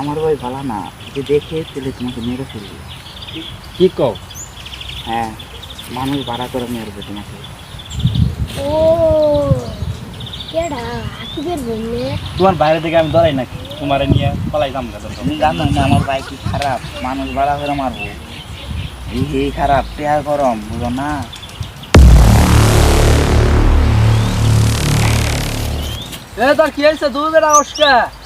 আমার ভাই ভালো না যে দেখে ফেলে তোমাকে মেরে ফেলবে। কি কও? হ্যাঁ মানুষ ভাড়া করে মেরবে তোমাকে। ও কেডা আকিবের বললে? তোমার বাইরে থেকে আমি ধরাই নাকি? তোমার নিয়ে পালাই যাম গা তুমি জানো না আমার ভাই কি খারাপ? মানুষ ভাড়া করে মারবো। এই খারাপ পেয়ার গরম বুঝো না? এ তোর কি হয়েছে? দুধ বেড়া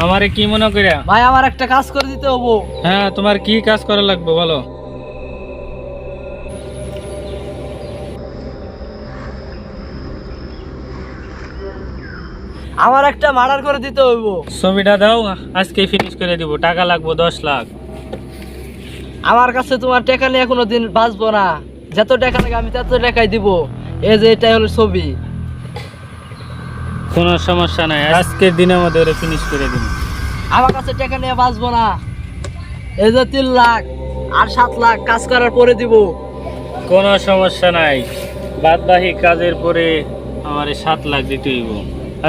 আমারে কি মনে করিয়া ভাই আমার একটা কাজ করে দিতে হব। হ্যাঁ তোমার কি কাজ করা লাগবে বলো। আমার একটা মার্ডার করে দিতে হইব। ছবিটা দাও আজকে ফিনিশ করে দিব। টাকা লাগবে দশ লাখ। আমার কাছে তোমার টাকা নিয়ে কোনো দিন বাঁচবো না। যত টাকা লাগে আমি তত টাকাই দিব। এই যে এটাই হলো ছবি। কোনো সমস্যা নাই। আজকের দিনের মধ্যে ওরে ফিনিশ করে দিব আমার কাছে টাকা নিয়ে বাঁচবো না। এই যে তিন লাখ আর সাত লাখ কাজ করার পরে দিব। কোনো সমস্যা নাই। বাদবাহি কাজের পরে আমার এই সাত লাখ দিতে হইব।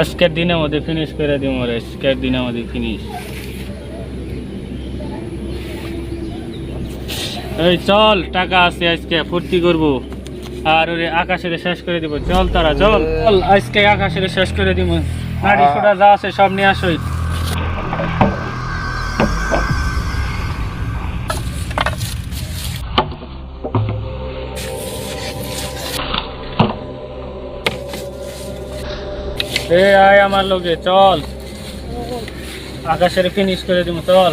আজকের দিনের মধ্যে ফিনিশ করে দিব ওরে। আজকের দিনের মধ্যে ফিনিশ এই চল টাকা আছে আজকে ফুর্তি করব। আর ওরে আকাশের শেষ করে দিব। চল তারা, চল। চল, আজকে আকাশের শেষ করে দিব। নাড়ি সোটা যা আছে সব নিয়ে আসই। এ, আয় আমার লোকে, চল। আকাশের ফিনিশ করে দিব চল।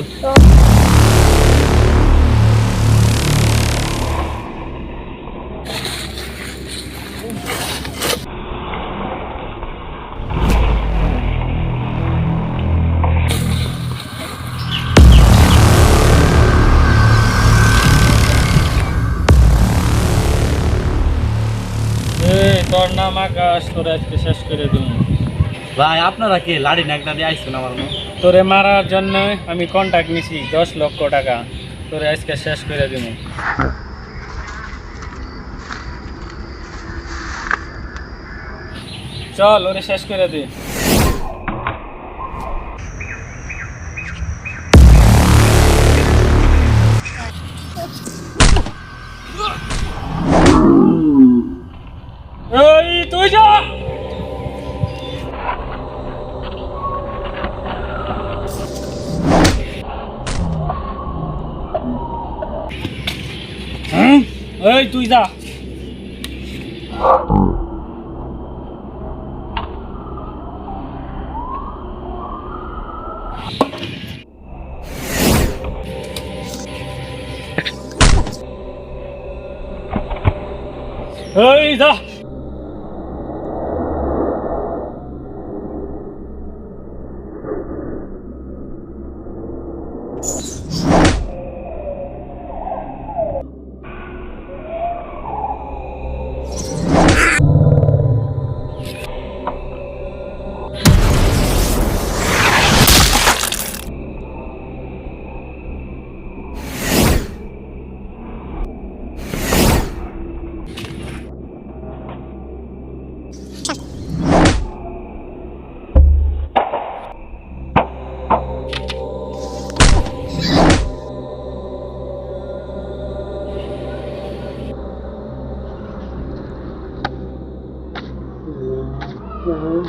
তোর নাম আকাশ তোর আজকে শেষ করে দিব ভাই আপনারা কি? লাড়ি নাকটা দিয়ে আইসুন আমার মনে? তোরে মারার জন্য আমি কন্ট্যাক্ট নিছি দশ লক্ষ টাকা। তোরে আজকে শেষ করে দিব চল ওরে শেষ করে দে। এই তুই যা। এই যা। rồi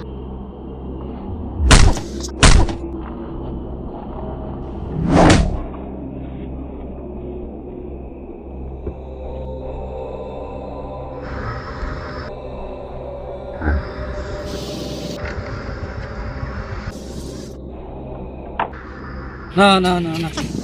No, no, no, no.